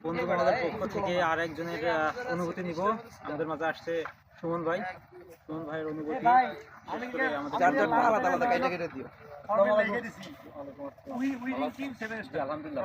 বন্ধু বান্ধবের পক্ষ থেকে আর একজনের অনুভূতি নিব। আমাদের মাঝে আসছে সুমন ভাই। সুমন ভাইয়ের অনুভূতি আলাদা আলাদা কেটে কেটে দিও। আলহামদুলিল্লাহ।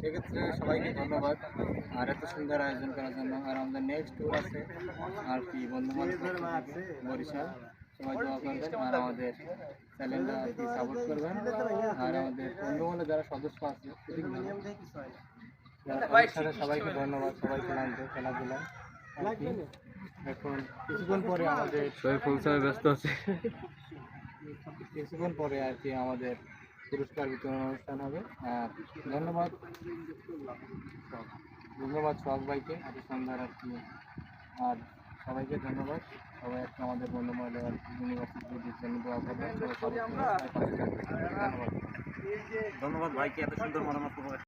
সেক্ষেত্রে সবাইকে ধন্যবাদ। আর এত সুন্দর আয়োজন করার জন্য। আর আমাদের নেক্সট ট্যুর আছে। আর কি বন্ধু বরিশাল। সবাই দোয়া করবেন। আর আমাদের চ্যানেলটা আর কি সাপোর্ট করবেন। আর আমাদের বন্ধু যারা সদস্য আছে সবাইকে ধন্যবাদ। সবাইকে নামতে খেলাধুলা এখন কিছুক্ষণ পরে আমাদের সবাই ফুল ব্যস্ত আছে। কিছুক্ষণ পরে আর কি আমাদের পুরস্কার বিতরণ অনুষ্ঠান হবে। আর ধন্যবাদ। ধন্যবাদ সব ভাইকে। এত সুন্দর আর কি। আর সবাইকে ধন্যবাদ। সবাই একটা আমাদের বন্ধু মহলে আর কি ইউনিভার্সিটির জন্য দোয়া করবেন ধন্যবাদ। ধন্যবাদ ভাইকে এত সুন্দর মতামত